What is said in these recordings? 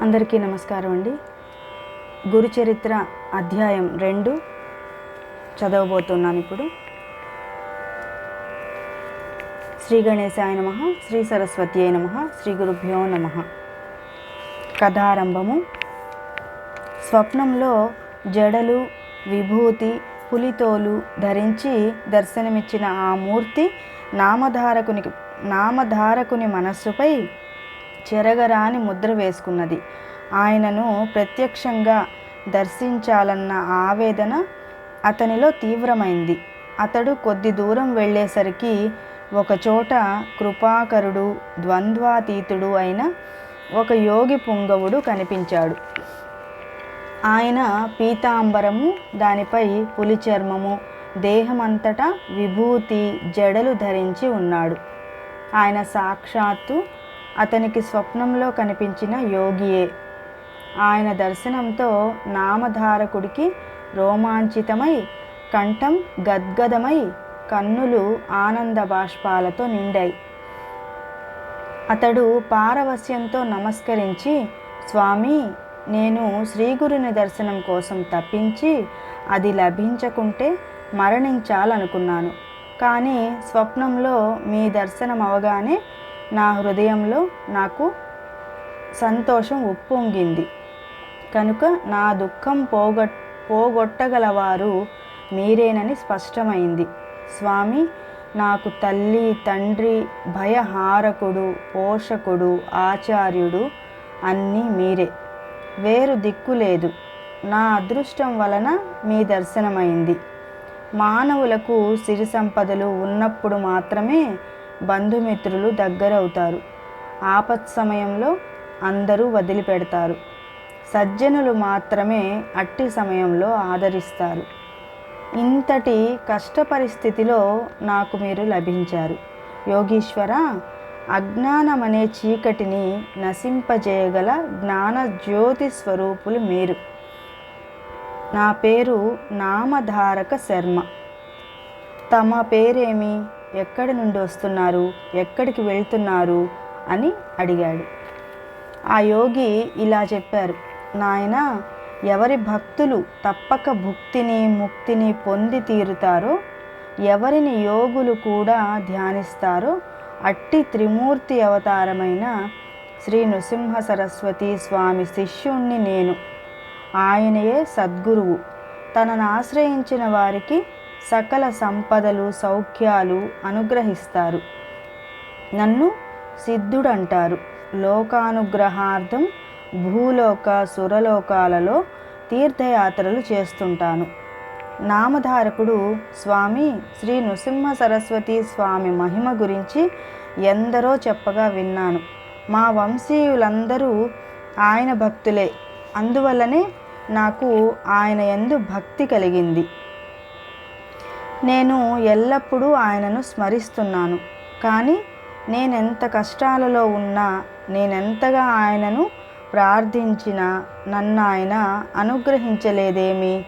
అందరికీ నమస్కారం అండి. గురుచరిత్ర అధ్యాయం రెండు చదవబోతున్నాను ఇప్పుడు. శ్రీ గణేశాయ నమ శ్రీ సరస్వతి నమ శ్రీ గురుభ్యో నమ. కథారంభము. స్వప్నంలో జడలు విభూతి పులితోలు ధరించి దర్శనమిచ్చిన ఆ మూర్తి నామధారకుని నామధారకుని మనస్సుపై చెరగరాని ముద్ర వేసుకున్నది. ఆయనను ప్రత్యక్షంగా దర్శించాలన్న ఆవేదన అతనిలో తీవ్రమైంది. అతడు కొద్ది దూరం వెళ్ళేసరికి ఒకచోట కృపాకరుడు ద్వంద్వాతీతుడు అయిన ఒక యోగి పుంగవుడు కనిపించాడు. ఆయన పీతాంబరము దానిపై పులి చర్మము దేహమంతటా విభూతి జడలు ధరించి ఉన్నాడు. ఆయన సాక్షాత్తు అతనికి స్వప్నంలో కనిపించిన యోగియే. ఆయన దర్శనంతో నామధారకుడికి రోమాంచితమై కంఠం గద్గదమై కన్నులు ఆనంద బాష్పాలతో నిండాయి. అతడు పారవస్యంతో నమస్కరించి స్వామి నేను శ్రీగురుని దర్శనం కోసం తప్పించి అది లభించకుంటే మరణించాలనుకున్నాను. కానీ స్వప్నంలో మీ దర్శనం అవగానే నా హృదయంలో నాకు సంతోషం ఉప్పొంగింది. కనుక నా దుఃఖం పోగొట్ పోగొట్టగలవారు మీరేనని స్పష్టమైంది. స్వామి నాకు తల్లి తండ్రి భయహారకుడు పోషకుడు ఆచార్యుడు అన్నీ మీరే. వేరు దిక్కు లేదు. నా అదృష్టం వలన మీ దర్శనమైంది. మానవులకు సిరి సంపదలు ఉన్నప్పుడు మాత్రమే బంధుమిత్రులు దగ్గరవుతారు. ఆపత్ సమయంలో అందరూ వదిలిపెడతారు. సజ్జనులు మాత్రమే అట్టి సమయంలో ఆదరిస్తారు. ఇంతటి కష్ట పరిస్థితిలో నాకు మీరు లభించారు. యోగీశ్వర అజ్ఞానమనే చీకటిని నశింపజేయగల జ్ఞాన జ్యోతి స్వరూపులు మీరు. నా పేరు నామధారక శర్మ. తమ పేరేమి? ఎక్కడి నుండి వస్తున్నారు? ఎక్కడికి వెళ్తున్నారు? అని అడిగాడు. ఆ యోగి ఇలా చెప్పారు. నాయన ఎవరి భక్తులు తప్పక భుక్తిని ముక్తిని పొంది తీరుతారో ఎవరిని యోగులు కూడా ధ్యానిస్తారో అట్టి త్రిమూర్తి అవతారమైన శ్రీ నృసింహ సరస్వతి స్వామి శిష్యుణ్ణి నేను. ఆయనయే సద్గురువు. తనను ఆశ్రయించిన వారికి సకల సంపదలు సౌఖ్యాలు అనుగ్రహిస్తారు. నన్ను సిద్ధుడంటారు. లోకానుగ్రహార్థం భూలోక సురలోకాలలో తీర్థయాత్రలు చేస్తుంటాను. నామధారకుడు స్వామి శ్రీ నృసింహ సరస్వతి స్వామి మహిమ గురించి ఎందరో చెప్పగా విన్నాను. మా వంశీయులందరూ ఆయన భక్తులే. అందువల్లనే నాకు ఆయన ఎందు భక్తి కలిగింది. నేను ఎల్లప్పుడూ ఆయనను స్మరిస్తున్నాను. కానీ నేనెంత కష్టాలలో ఉన్నా నేనెంతగా ఆయనను ప్రార్థించినా నన్ను ఆయన అనుగ్రహించలేదేమి?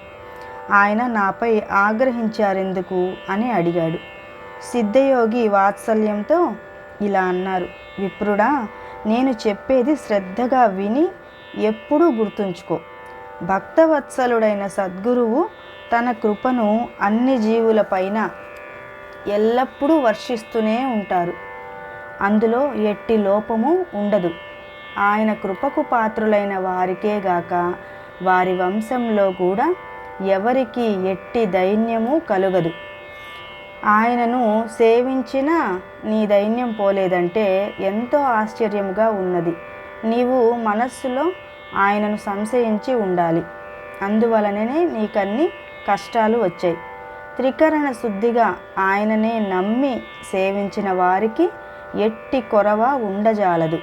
ఆయన నాపై ఆగ్రహించారెందుకు? అని అడిగాడు. సిద్ధయోగి వాత్సల్యంతో ఇలా అన్నారు. విప్రుడా నేను చెప్పేది శ్రద్ధగా విని ఎప్పుడూ గుర్తుంచుకో. భక్తవత్సలుడైన సద్గురువు తన కృపను అన్ని జీవులపైన ఎల్లప్పుడూ వర్షిస్తూనే ఉంటారు. అందులో ఎట్టి లోపము ఉండదు. ఆయన కృపకు పాత్రులైన వారికే గాక వారి వంశంలో కూడా ఎవరికి ఎట్టి దైన్యము కలుగదు. ఆయనను సేవించిన నీ దైన్యం పోలేదంటే ఎంతో ఆశ్చర్యముగా ఉన్నది. నీవు మనస్సులో ఆయనను సంశయించి ఉండాలి. అందువలననే నీకన్నీ కష్టాలు వచ్చాయి. త్రికరణ శుద్ధిగా ఆయననే నమ్మి సేవించిన వారికి ఎట్టి కొరవ ఉండజాలదు.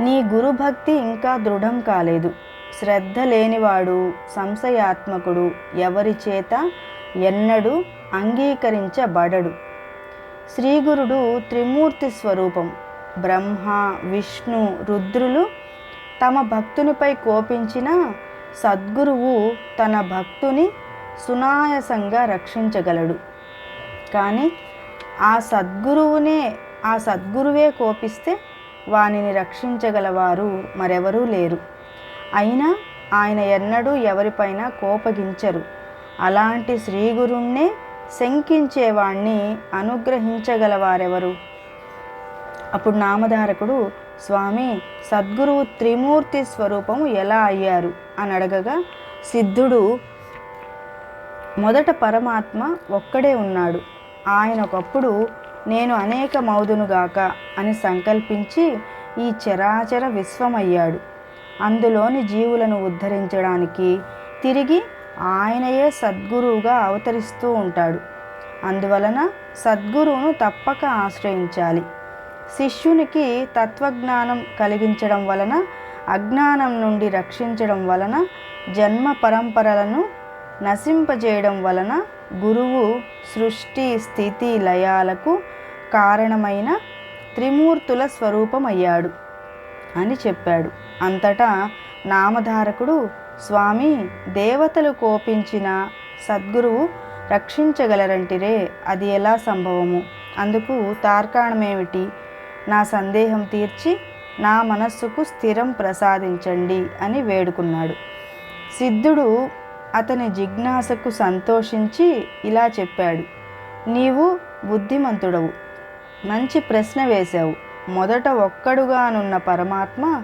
నీ గురుభక్తి ఇంకా దృఢం కాలేదు. శ్రద్ధ లేనివాడు సంశయాత్మకుడు ఎవరి చేత ఎన్నడూ అంగీకరించబడడు. శ్రీగురుడు త్రిమూర్తి స్వరూపం. బ్రహ్మ విష్ణు రుద్రులు తమ భక్తునిపై కోపించిన సద్గురువు తన భక్తుని సునాయసంగా రక్షించగలడు. కానీ ఆ సద్గురువునే ఆ సద్గురువే కోపిస్తే వానిని రక్షించగలవారు మరెవరూ లేరు. అయినా ఆయన ఎన్నడూ ఎవరిపైన కోపగించరు. అలాంటి శ్రీగురుణ్ణే శంకించేవాణ్ణి అనుగ్రహించగలవారెవరు? అప్పుడు నామధారకుడు స్వామి సద్గురువు త్రిమూర్తి స్వరూపము ఎలా అయ్యారు? అని అడగగా సిద్ధుడు మొదట పరమాత్మ ఒక్కడే ఉన్నాడు. ఆయన ఒకప్పుడు నేను అనేక మౌదునుగాక అని సంకల్పించి ఈ చరాచర విశ్వమయ్యాడు. అందులోని జీవులను ఉద్ధరించడానికి తిరిగి ఆయనయే సద్గురువుగా అవతరిస్తూ ఉంటాడు. అందువలన సద్గురువును తప్పక ఆశ్రయించాలి. శిష్యునికి తత్వజ్ఞానం కలిగించడం వలన అజ్ఞానం నుండి రక్షించడం వలన జన్మ పరంపరలను నశింపజేయడం వలన గురువు సృష్టి స్థితి లయాలకు కారణమైన త్రిమూర్తుల స్వరూపమయ్యాడు అని చెప్పాడు. అంతటా నామధారకుడు స్వామి దేవతలు కోపించిన సద్గురువు రక్షించగలరంటిరే అది ఎలా సంభవము? అందుకు తార్కాణమేమిటి? నా సందేహం తీర్చి నా మనస్సుకు స్థిరం ప్రసాదించండి అని వేడుకున్నాడు. సిద్ధుడు అతని జిజ్ఞాసకు సంతోషించి ఇలా చెప్పాడు. నీవు బుద్ధిమంతుడవు. మంచి ప్రశ్న వేశావు. మొదట ఒక్కడుగానున్న పరమాత్మ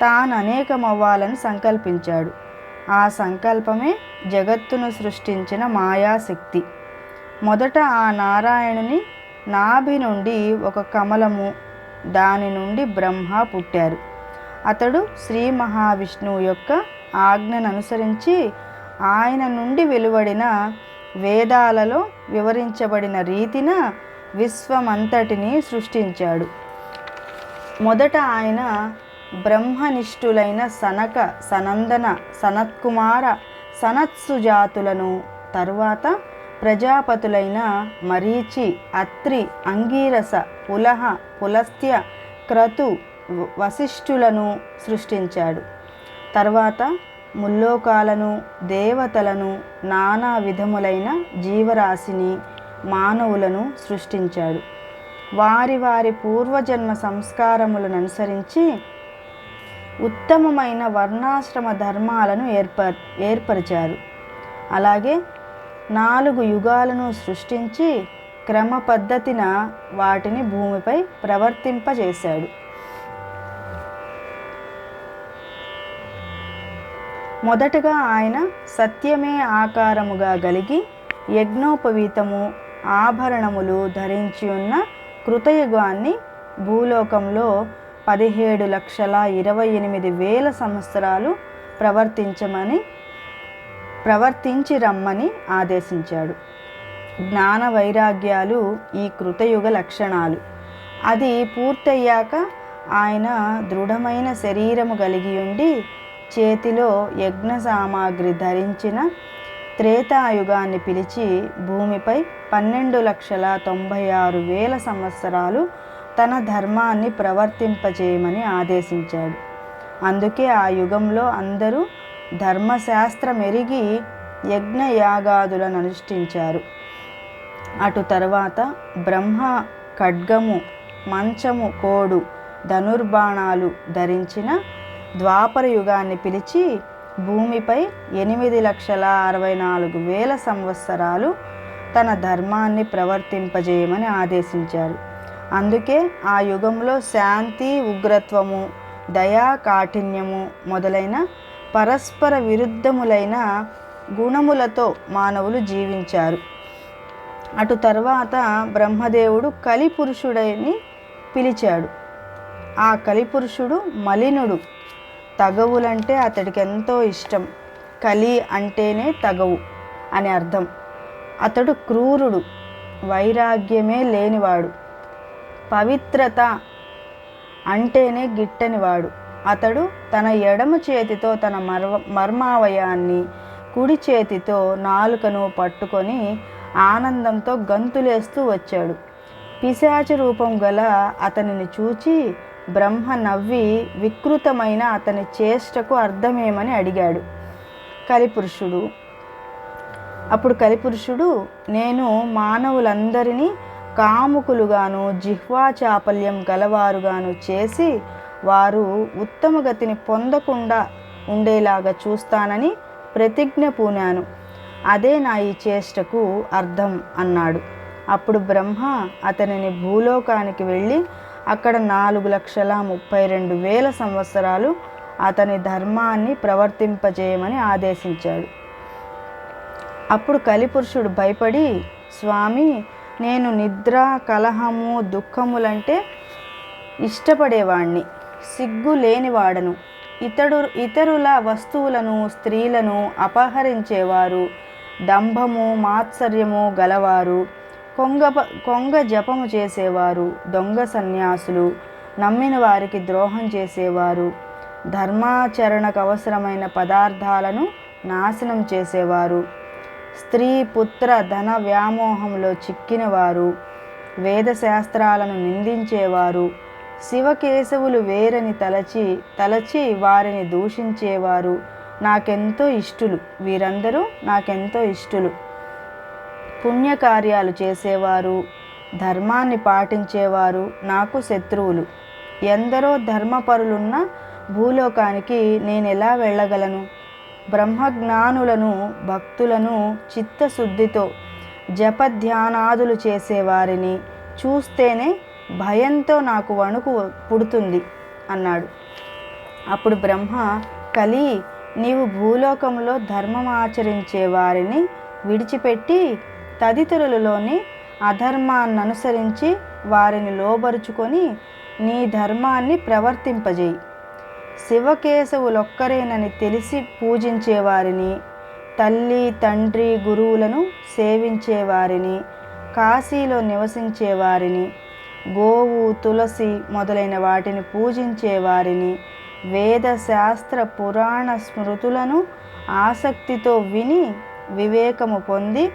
తాను అనేకమవ్వాలని సంకల్పించాడు. ఆ సంకల్పమే జగత్తును సృష్టించిన మాయాశక్తి. మొదట ఆ నారాయణుని నాభి నుండి ఒక కమలము దాని నుండి బ్రహ్మ పుట్టారు. అతడు శ్రీ మహావిష్ణువు యొక్క ఆజ్ఞను అనుసరించి ఆయన నుండి వెలువడిన వేదాలలో వివరించబడిన రీతిన విశ్వమంతటిని సృష్టించాడు. మొదట ఆయన బ్రహ్మనిష్ఠులైన సనక సనందన సనత్కుమార సనత్సుజాతులను తరువాత ప్రజాపతులైన మరీచి అత్రి అంగీరస పులహ పులస్త్య క్రతు వశిష్ఠులను సృష్టించాడు. తర్వాత ముల్లోకాలను దేవతలను నానా విధములైన జీవరాశిని మానవులను సృష్టించాడు. వారి వారి పూర్వజన్మ సంస్కారములను అనుసరించి ఉత్తమమైన వర్ణాశ్రమ ధర్మాలను ఏర్ప ఏర్పరిచారు. అలాగే నాలుగు యుగాలను సృష్టించి క్రమ పద్ధతిన వాటిని భూమిపై ప్రవర్తింపజేశాడు. మొదటగా ఆయన సత్యమే ఆకారముగా గలిగి యజ్ఞోపవీతము ఆభరణములు ధరించి ఉన్న కృతయుగాన్ని భూలోకంలో పదిహేడు లక్షల ఇరవై ఎనిమిది వేల సంవత్సరాలు ప్రవర్తించమని ప్రవర్తించి రమ్మని ఆదేశించాడు. జ్ఞాన వైరాగ్యాలు ఈ కృతయుగ లక్షణాలు. అది పూర్తయ్యాక ఆయన దృఢమైన శరీరము కలిగి ఉండి చేతిలో యజ్ఞ సామాగ్రి ధరించిన త్రేతాయుగాన్ని పిలిచి భూమిపై పన్నెండు లక్షల తొంభై ఆరు వేల సంవత్సరాలు తన ధర్మాన్ని ప్రవర్తింపజేయమని ఆదేశించాడు. అందుకే ఆ యుగంలో అందరూ ధర్మశాస్త్రం ఎరిగి యజ్ఞయాగాదులను అనుష్ఠించారు. అటు తర్వాత బ్రహ్మ ఖడ్గము మంచము కోడు ధనుర్బాణాలు ధరించిన ద్వాపర యుగాన్ని పిలిచి భూమిపై ఎనిమిది లక్షల అరవై నాలుగు వేల సంవత్సరాలు తన ధర్మాన్ని ప్రవర్తింపజేయమని ఆదేశించారు. అందుకే ఆ యుగంలో శాంతి ఉగ్రత్వము దయా కాఠిన్యము మొదలైన పరస్పర విరుద్ధములైన గుణములతో మానవులు జీవించారు. అటు తర్వాత బ్రహ్మదేవుడు కలిపురుషుడని పిలిచాడు. ఆ కలిపురుషుడు మలినుడు. తగవులంటే అతడికి ఎంతో ఇష్టం. కలి అంటేనే తగవు అని అర్థం. అతడు క్రూరుడు. వైరాగ్యమే లేనివాడు. పవిత్రత అంటేనే గిట్టనివాడు. అతడు తన ఎడమ చేతితో తన మర్వ మర్మావయాన్ని కుడి చేతితో నాలుకను పట్టుకొని ఆనందంతో గంతులేస్తూ వచ్చాడు. పిశాచ రూపం గల అతనిని చూచి బ్రహ్మ నవ్వి వికృతమైన అతని చేష్టకు అర్థమేమని అడిగాడు. కలిపురుషుడు అప్పుడు కలిపురుషుడు నేను మానవులందరినీ కాముకులుగాను జిహ్వా చాపల్యం గలవారుగాను చేసి వారు ఉత్తమ గతిని పొందకుండా ఉండేలాగా చూస్తానని ప్రతిజ్ఞ పూనాను. అదే నా ఈ చేష్టకు అర్థం అన్నాడు. అప్పుడు బ్రహ్మ అతనిని భూలోకానికి వెళ్ళి అక్కడ నాలుగు లక్షల ముప్పై రెండు వేల సంవత్సరాలు అతని ధర్మాన్ని ప్రవర్తింపజేయమని ఆదేశించాడు. అప్పుడు కలిపురుషుడు భయపడి స్వామి నేను నిద్ర కలహము దుఃఖములంటే ఇష్టపడేవాణ్ణి. సిగ్గు లేనివాడను ఇతడు ఇతరుల వస్తువులను స్త్రీలను అపహరించేవారు. దంభము మాత్సర్యము గలవారు. కొంగ కొంగ జపము చేసేవారు. దొంగ సన్యాసులు. నమ్మిన వారికి ద్రోహం చేసేవారు. ధర్మాచరణకు అవసరమైన పదార్థాలను నాశనం చేసేవారు. స్త్రీ పుత్ర ధన వ్యామోహంలో చిక్కినవారు. వేదశాస్త్రాలను నిందించేవారు. శివకేశవులు వేరని తలచి తలచి వారిని దూషించేవారు నాకెంతో ఇష్టులు. వీరందరూ నాకెంతో ఇష్టులు. పుణ్యకార్యాలు చేసేవారు ధర్మాన్ని పాటించేవారు నాకు శత్రువులు. ఎందరో ధర్మపరులున్న భూలోకానికి నేను ఎలా వెళ్ళగలను? బ్రహ్మజ్ఞానులను భక్తులను చిత్తశుద్ధితో జపధ్యానాదులు చేసేవారిని చూస్తేనే భయంతో నాకు వణుకు పుడుతుంది అన్నాడు. అప్పుడు బ్రహ్మ కలి నీవు భూలోకంలో ధర్మం ఆచరించే వారిని విడిచిపెట్టి తదితరులలోని అధర్మాన్ని అనుసరించి వారిని లోబరుచుకొని నీ ధర్మాన్ని ప్రవర్తింపజేయి. శివకేశవులొక్కరేనని తెలిసి పూజించేవారిని తల్లి తండ్రి గురువులను సేవించేవారిని కాశీలో నివసించేవారిని గోవు తులసి మొదలైన వాటిని పూజించేవారిని వేద శాస్త్ర పురాణ స్మృతులను ఆసక్తితో విని వివేకము పొంది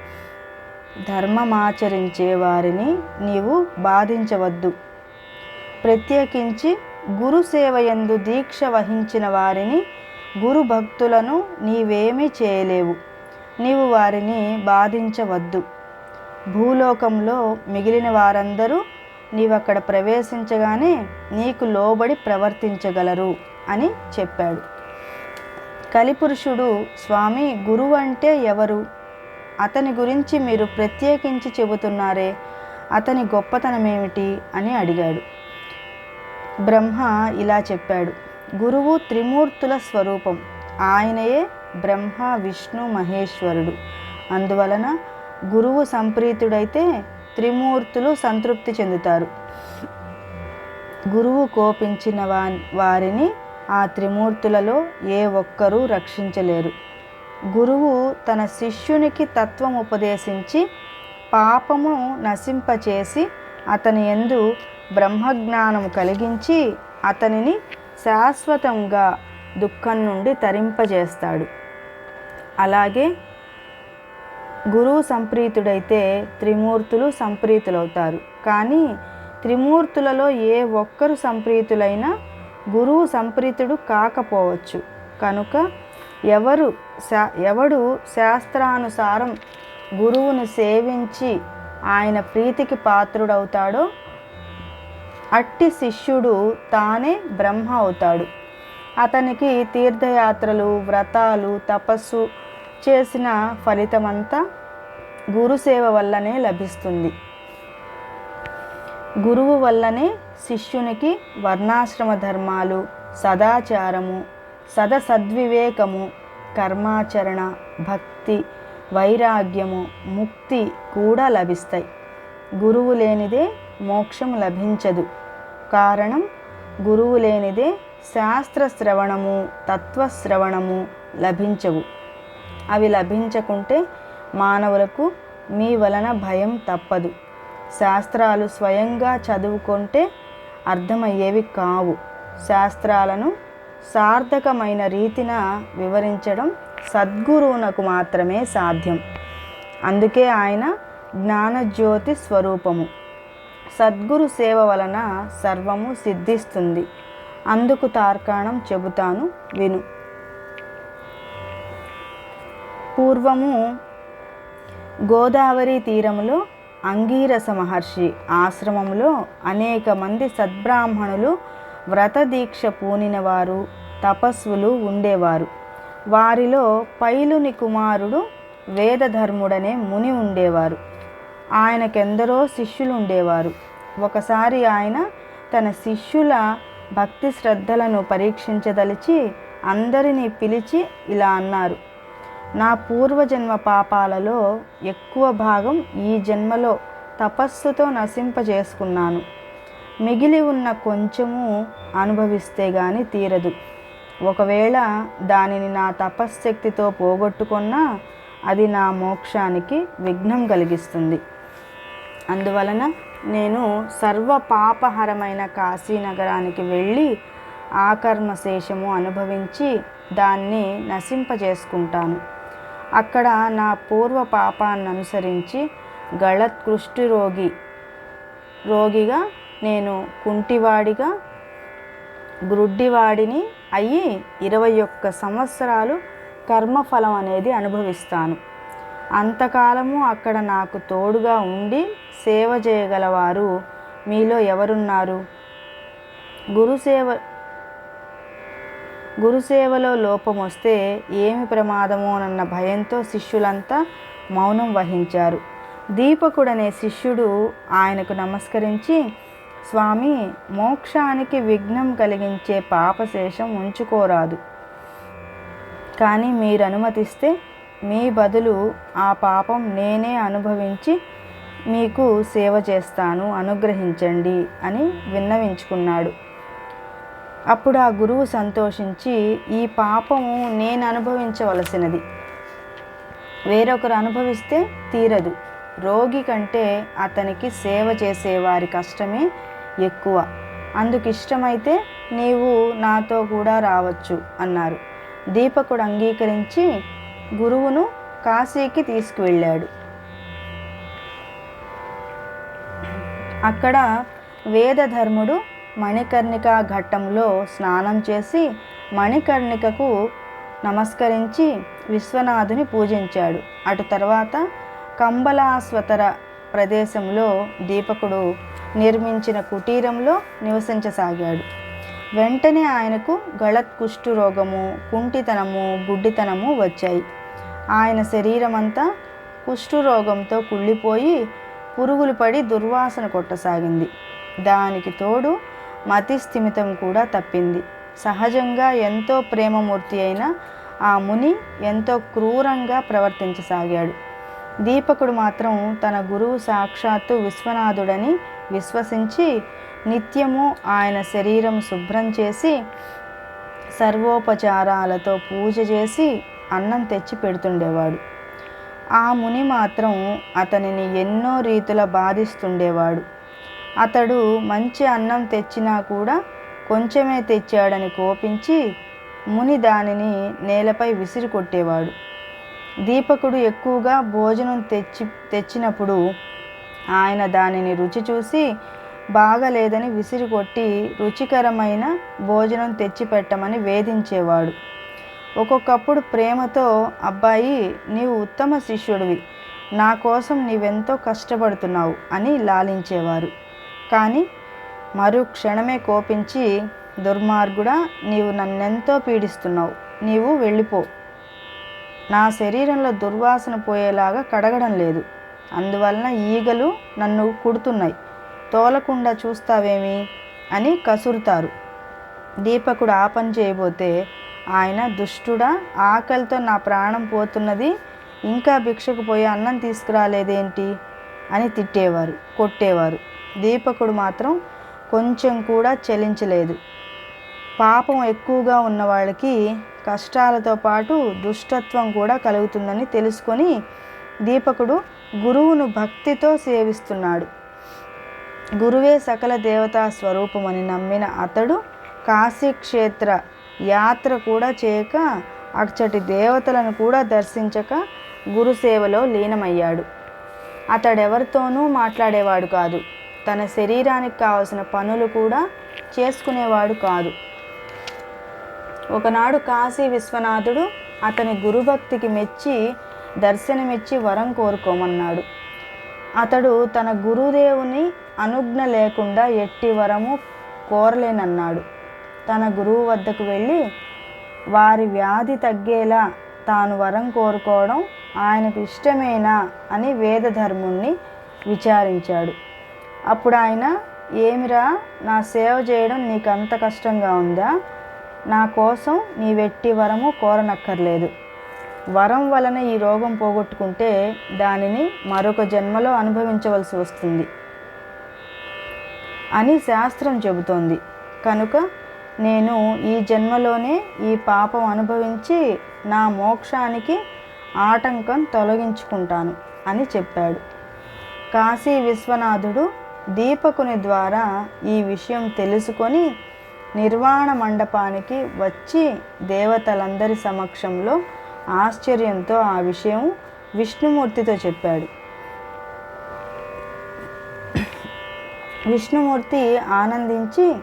ధర్మమాచరించే వారిని నీవు బాధించవద్దు. ప్రత్యేకించి గురు సేవయందు దీక్ష వహించిన వారిని గురు భక్తులను నీవేమీ చేయలేవు. నీవు వారిని బాధించవద్దు. భూలోకంలో మిగిలిన వారందరూ నీవక్కడ ప్రవేశించగానే నీకు లోబడి ప్రవర్తించగలరు అని చెప్పాడు. కలిపురుషుడు స్వామి గురువు అంటే ఎవరు? అతని గురించి మీరు ప్రత్యేకించి చెబుతున్నారే అతని గొప్పతనం ఏమిటి అని అడిగాడు. బ్రహ్మ ఇలా చెప్పాడు గురువు త్రిమూర్తుల స్వరూపం ఆయనయే బ్రహ్మ విష్ణు మహేశ్వరుడు. అందువలన గురువు సంప్రీతుడైతే త్రిమూర్తులు సంతృప్తి చెందుతారు. గురువు కోపించిన వా వారిని ఆ త్రిమూర్తులలో ఏ ఒక్కరూ రక్షించలేరు. గురువు తన శిష్యునికి తత్వం ఉపదేశించి పాపము నశింపచేసి అతని ఎందు బ్రహ్మజ్ఞానము కలిగించి అతనిని శాశ్వతంగా దుఃఖం నుండి తరింపజేస్తాడు. అలాగే గురువు సంప్రీతుడైతే త్రిమూర్తులు సంప్రీతులవుతారు. కానీ త్రిమూర్తులలో ఏ ఒక్కరు సంప్రీతులైనా గురువు సంప్రీతుడు కాకపోవచ్చు. కనుక ఎవరు శా ఎవడు శాస్త్రానుసారం గురువును సేవించి ఆయన ప్రీతికి పాత్రుడవుతాడో అట్టి శిష్యుడు తానే బ్రహ్మ అవుతాడు. అతనికి తీర్థయాత్రలు వ్రతాలు తపస్సు చేసిన ఫలితమంతా గురుసేవ వల్లనే లభిస్తుంది. గురువు వల్లనే శిష్యునికి వర్ణాశ్రమ ధర్మాలు సదాచారము సద సద్వివేకము కర్మాచరణ భక్తి వైరాగ్యము ముక్తి కూడా లభిస్తాయి. గురువు లేనిదే మోక్షం లభించదు. కారణం గురువు లేనిదే శాస్త్రశ్రవణము తత్వశ్రవణము లభించవు. అవి లభించకుంటే మానవులకు మీ వలన భయం తప్పదు. శాస్త్రాలు స్వయంగా చదువుకుంటే అర్థమయ్యేవి కావు. శాస్త్రాలను సార్థకమైన రీతిన వివరించడం సద్గురువునకు మాత్రమే సాధ్యం. అందుకే ఆయన జ్ఞానజ్యోతి స్వరూపము. సద్గురు సేవ వలన సర్వము సిద్ధిస్తుంది. అందుకు తార్కాణం చెబుతాను విను. పూర్వము గోదావరి తీరములో అంగీరస మహర్షి ఆశ్రమంలో అనేక మంది సద్బ్రాహ్మణులు వ్రతదీక్ష పూనినవారు తపస్సులు ఉండేవారు. వారిలో పైలుని కుమారుడు వేదధర్ముడనే ముని ఉండేవారు. ఆయనకెందరో శిష్యులు ఉండేవారు ఒకసారి ఆయన తన శిష్యుల భక్తి శ్రద్ధలను పరీక్షించదలిచి అందరినీ పిలిచి ఇలా అన్నారు నా పూర్వజన్మ పాపాలలో ఎక్కువ భాగం ఈ జన్మలో తపస్సుతో నశింపజేసుకున్నాను. మిగిలి ఉన్న కొంచెము అనుభవిస్తే గాని తీరదు. ఒకవేళ దానిని నా తపశ్శక్తితో పోగొట్టుకున్నా అది నా మోక్షానికి విఘ్నం కలిగిస్తుంది. అందువలన నేను సర్వ పాపహరమైన కాశీనగరానికి వెళ్ళి ఆకర్మశేషము అనుభవించి దాన్ని నశింపజేసుకుంటాను. అక్కడ నా పూర్వ పాపాన్ని అనుసరించి గళత్కృష్టి రోగి రోగిగా నేను కుంటివాడిగా గ్రుడ్డివాడిని అయ్యి ఇరవై ఒక్క సంవత్సరాలు కర్మఫలం అనేది అనుభవిస్తాను. అంతకాలము అక్కడ నాకు తోడుగా ఉండి సేవ చేయగలవారు మీలో ఎవరున్నారు? గురుసేవ గురుసేవలో లోపం వస్తే ఏమి ప్రమాదమోనన్న భయంతో శిష్యులంతా మౌనం వహించారు. దీపకుడనే శిష్యుడు ఆయనకు నమస్కరించి స్వామి మోక్షానికి విఘ్నం కలిగించే పాపశేషం ఉంచుకోరాదు. కానీ మీరు అనుమతిస్తే మీ బదులు ఆ పాపం నేనే అనుభవించి మీకు సేవ చేస్తాను అనుగ్రహించండి అని విన్నవించుకున్నాడు. అప్పుడు ఆ గురువు సంతోషించి ఈ పాపము నేను అనుభవించవలసినది. వేరొకరు అనుభవిస్తే తీరదు. రోగి కంటే అతనికి సేవ చేసే వారి కష్టమే ఎక్కువ. అందుకు ఇష్టమైతే నీవు నాతో కూడా రావచ్చు అన్నారు. దీపకుడు అంగీకరించి గురువును కాశీకి తీసుకువెళ్ళాడు. అక్కడ వేదధర్ముడు మణికర్ణిక ఘట్టంలో స్నానం చేసి మణికర్ణికకు నమస్కరించి విశ్వనాథుని పూజించాడు. అటు తర్వాత కంబలాస్వతర ప్రదేశంలో దీపకుడు నిర్మించిన కుటీరంలో నివసించసాగాడు. వెంటనే ఆయనకు గళత్ కుష్టు రోగము కుంటితనము గుడ్డితనము వచ్చాయి. ఆయన శరీరమంతా కుష్టు రోగంతో కుళ్ళిపోయి పురుగులు పడి దుర్వాసన కొట్టసాగింది. దానికి తోడు మతి స్థిమితం కూడా తప్పింది. సహజంగా ఎంతో ప్రేమమూర్తి అయిన ఆ ముని ఎంతో క్రూరంగా ప్రవర్తించసాగాడు. దీపకుడు మాత్రం తన గురువు సాక్షాత్తు విశ్వనాథుడని విశ్వసించి నిత్యము ఆయన శరీరం శుభ్రం చేసి సర్వోపచారాలతో పూజ చేసి అన్నం తెచ్చి పెడుతుండేవాడు. ఆ ముని మాత్రం అతనిని ఎన్నో రీతుల బాధిస్తుండేవాడు. అతడు మంచి అన్నం తెచ్చినా కూడా కొంచెమే తెచ్చాడని కోపించి ముని దానిని నేలపై విసిరి కొట్టేవాడు. దీపకుడు ఎక్కువగా భోజనం తెచ్చి తెచ్చినప్పుడు ఆయన దానిని రుచి చూసి బాగలేదని విసిరి కొట్టి రుచికరమైన భోజనం తెచ్చిపెట్టమని వేధించేవాడు. ఒక్కొక్కప్పుడు ప్రేమతో అబ్బాయి నీవు ఉత్తమ శిష్యుడివి. నా కోసం నీవెంతో కష్టపడుతున్నావు అని లాలించేవారు. కానీ మరు క్షణమే కోపించి దుర్మార్గుడా నీవు నన్నెంతో పీడిస్తున్నావు. నీవు వెళ్ళిపో. నా శరీరంలో దుర్వాసన పోయేలాగా కడగడం లేదు. అందువలన ఈగలు నన్ను కుడుతున్నాయి. తోలకుండా చూస్తావేమి? అని కసురుతారు. దీపకుడు ఆ పని చేయబోతే ఆయన దుష్టుడా ఆకలితో నా ప్రాణం పోతున్నది ఇంకా భిక్షకు పోయి అన్నం తీసుకురాలేదేంటి? అని తిట్టేవారు కొట్టేవారు. దీపకుడు మాత్రం కొంచెం కూడా చలించలేదు. పాపం ఎక్కువగా ఉన్న వాళ్ళకి కష్టాలతో పాటు దుష్టత్వం కూడా కలుగుతుందని తెలుసుకొని దీపకుడు గురువును భక్తితో సేవిస్తున్నాడు. గురువే సకల దేవతా స్వరూపమని నమ్మిన అతడు కాశీక్షేత్ర యాత్ర కూడా చేయక అచ్చటి దేవతలను కూడా దర్శించక గురుసేవలో లీనమయ్యాడు. అతడెవరితోనూ మాట్లాడేవాడు కాదు. తన శరీరానికి కావలసిన పనులు కూడా చేసుకునేవాడు కాదు. ఒకనాడు కాశీ విశ్వనాథుడు అతని గురుభక్తికి మెచ్చి దర్శనమిచ్చి వరం కోరుకోమన్నాడు. అతడు తన గురుదేవుని అనుజ్ఞ లేకుండా ఎట్టి వరము కోరలేనన్నాడు. తన గురువు వద్దకు వెళ్ళి వారి వ్యాధి తగ్గేలా తాను వరం కోరుకోవడం ఆయనకు ఇష్టమేనా? అని వేదధర్ముణ్ణి విచారించాడు. అప్పుడు ఆయన ఏమిరా నా సేవ చేయడం నీకు అంత కష్టంగా ఉందా? నా కోసం నీ వెట్టి వరము కోరనక్కర్లేదు. వరం వలన ఈ రోగం పోగొట్టుకుంటే దానిని మరొక జన్మలో అనుభవించవలసి వస్తుంది అని శాస్త్రం చెబుతోంది. కనుక నేను ఈ జన్మలోనే ఈ పాపం అనుభవించి నా మోక్షానికి ఆటంకం తొలగించుకుంటాను అని చెప్పాడు. కాశీ విశ్వనాథుడు దీపకుని ద్వారా ఈ విషయం తెలుసుకొని నిర్వాణ మండపానికి వచ్చి దేవతలందరి సమక్షంలో ఆశ్చర్యంతో ఆ విషయం విష్ణుమూర్తితో చెప్పాడు. విష్ణుమూర్తి ఆనందించి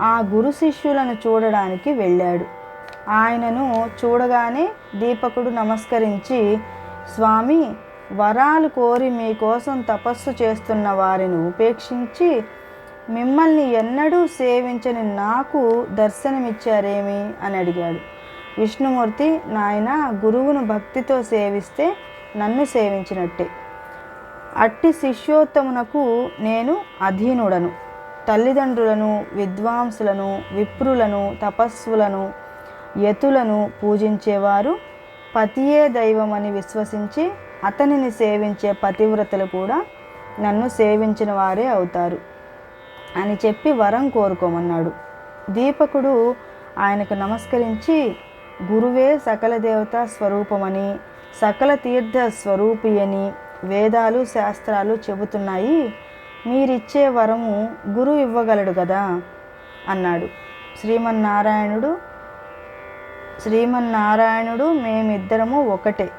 ఆ గురు శిష్యులను చూడడానికి వెళ్ళాడు. ఆయనను చూడగానే దీపకుడు నమస్కరించి స్వామి వరాలు కోరి మీకోసం తపస్సు చేస్తున్న వారిని ఉపేక్షించి మిమ్మల్ని ఎన్నడూ సేవించని నాకు దర్శనమిచ్చారేమి అని అడిగాడు. విష్ణుమూర్తి నాయన గురువును భక్తితో సేవిస్తే నన్ను సేవించినట్టే. అట్టి శిష్యోత్తమునకు నేను అధీనుడను. తల్లిదండ్రులను విద్వాంసులను విప్రులను తపస్సులను యతులను పూజించేవారు పతియే దైవమని విశ్వసించి అతనిని సేవించే పతివ్రతలు కూడా నన్ను సేవించిన వారే అవుతారు అని చెప్పి వరం కోరుకోమన్నాడు. దీపకుడు ఆయనకు నమస్కరించి గురువే సకల దేవతా స్వరూపమని సకల తీర్థ స్వరూపి అని వేదాలు శాస్త్రాలు చెబుతున్నాయి. మీరిచ్చే వరము గురువు ఇవ్వగలడు కదా అన్నాడు. శ్రీమన్నారాయణుడు శ్రీమన్నారాయణుడు మేమిద్దరము ఒకటే.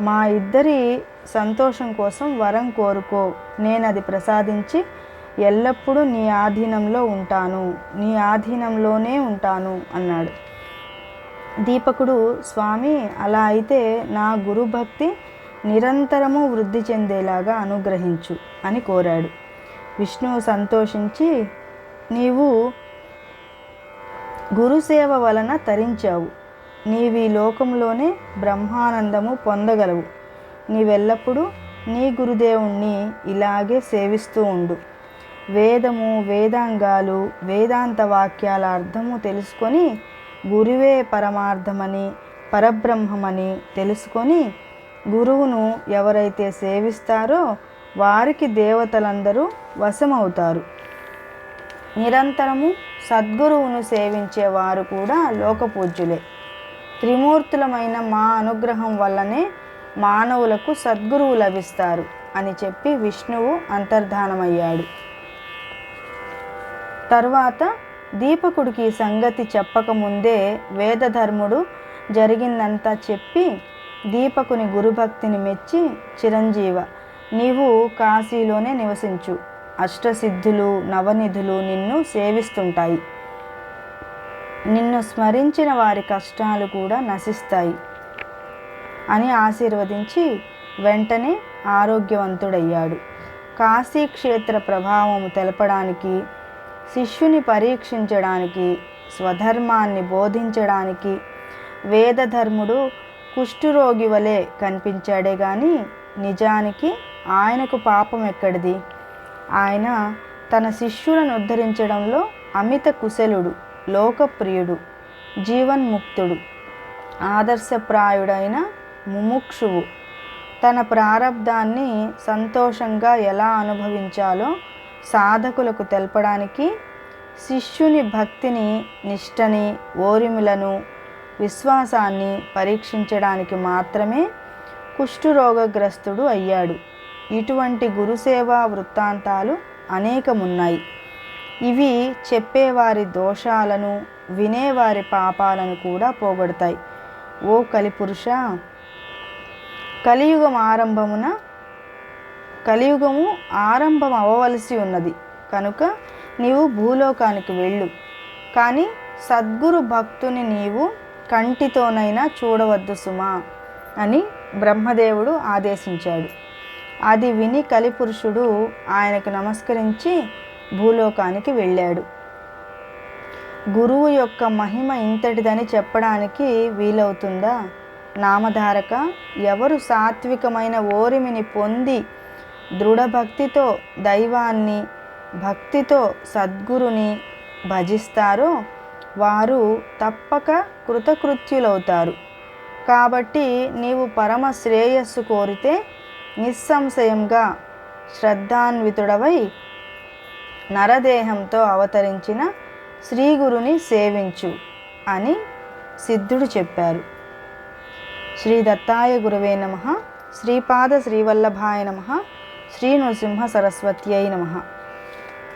మా ఇద్దరి సంతోషం కోసం వరం కోరుకో. నేను అది ప్రసాదించి ఎల్లప్పుడూ నీ ఆధీనంలో ఉంటాను. నీ ఆధీనంలోనే ఉంటాను అన్నాడు. దీపకుడు స్వామి అలా అయితే నా గురుభక్తి నిరంతరము వృద్ధి చెందేలాగా అనుగ్రహించు అని కోరాడు. విష్ణువు సంతోషించి నీవు గురుసేవ వలన తరించావు. నీవి లోకంలోనే బ్రహ్మానందము పొందగలవు. నీవెల్లప్పుడూ నీ గురుదేవుణ్ణి ఇలాగే సేవిస్తూ ఉండు. వేదము వేదాంగాలు వేదాంత వాక్యాల అర్థము తెలుసుకొని గురువే పరమార్థమని పరబ్రహ్మమని తెలుసుకొని గురువును ఎవరైతే సేవిస్తారో వారికి దేవతలందరూ వశమవుతారు. నిరంతరము సద్గురువును సేవించే వారు కూడా లోకపూజ్యులే. త్రిమూర్తులమైన మా అనుగ్రహం వల్లనే మానవులకు సద్గురువు లభిస్తారు అని చెప్పి విష్ణువు అంతర్ధానమయ్యాడు. తర్వాత దీపకుడికి ఈ సంగతి చెప్పకముందే వేదధర్ముడు జరిగిందంతా చెప్పి దీపకుని గురుభక్తిని మెచ్చి చిరంజీవ నీవు కాశీలోనే నివసించు. అష్టసిద్ధులు నవనిధులు నిన్ను సేవిస్తుంటాయి. నిన్ను స్మరించిన వారి కష్టాలు కూడా నశిస్తాయి అని ఆశీర్వదించి వెంటనే ఆరోగ్యవంతుడయ్యాడు. కాశీక్షేత్ర ప్రభావము తెలపడానికి శిష్యుని పరీక్షించడానికి స్వధర్మాన్ని బోధించడానికి వేదధర్ముడు కుష్ఠురోగి వలె కనిపించాడే కానీ నిజానికి ఆయనకు పాపం ఎక్కడిది? ఆయన తన శిష్యులను ఉద్ధరించడంలో అమిత కుశలుడు. లోకప్రియుడు జీవన్ముక్తుడు ఆదర్శప్రాయుడైన ముముక్షువు. తన ప్రారంధాన్ని సంతోషంగా ఎలా అనుభవించాలో సాధకులకు తెలపడానికి శిష్యుని భక్తిని నిష్టని ఓరిమిలను విశ్వాసాన్ని పరీక్షించడానికి మాత్రమే కుష్ఠురోగగ్రస్తుడు అయ్యాడు. ఇటువంటి గురుసేవా వృత్తాంతాలు అనేకమున్నాయి. ఇవి చెప్పేవారి దోషాలను వినేవారి పాపాలను కూడా పోగొడతాయి. ఓ కలిపురుష కలియుగం ఆరంభమున కలియుగము ఆరంభం అవ్వవలసి ఉన్నది. కనుక నీవు భూలోకానికి వెళ్ళు. కానీ సద్గురు భక్తుని నీవు కంటితోనైనా చూడవద్దు సుమా అని బ్రహ్మదేవుడు ఆదేశించాడు. అది విని కలిపురుషుడు ఆయనకు నమస్కరించి భూలోకానికి వెళ్ళాడు. గురువు యొక్క మహిమ ఇంతటిదని చెప్పడానికి వీలవుతుందా? నామధారక ఎవరు సాత్వికమైన ఓరిమిని పొంది దృఢభక్తితో దైవాన్ని భక్తితో సద్గురుని భజిస్తారో వారు తప్పక కృతకృత్యులవుతారు. కాబట్టి నీవు పరమ శ్రేయస్సు కోరితే నిస్సంశయంగా శ్రద్ధాన్వితుడవై నరదేహంతో అవతరించిన శ్రీ గురుని సేవించు అని సిద్ధుడు చెప్పారు. శ్రీ దత్తాయ గురువే నమ. శ్రీపాద శ్రీవల్లభాయ నమ. శ్రీ నృసింహ సరస్వత్యై నమ.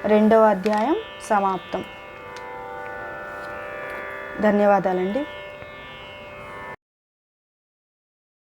రెండవ అధ్యాయం సమాప్తం. ధన్యవాదాలండి.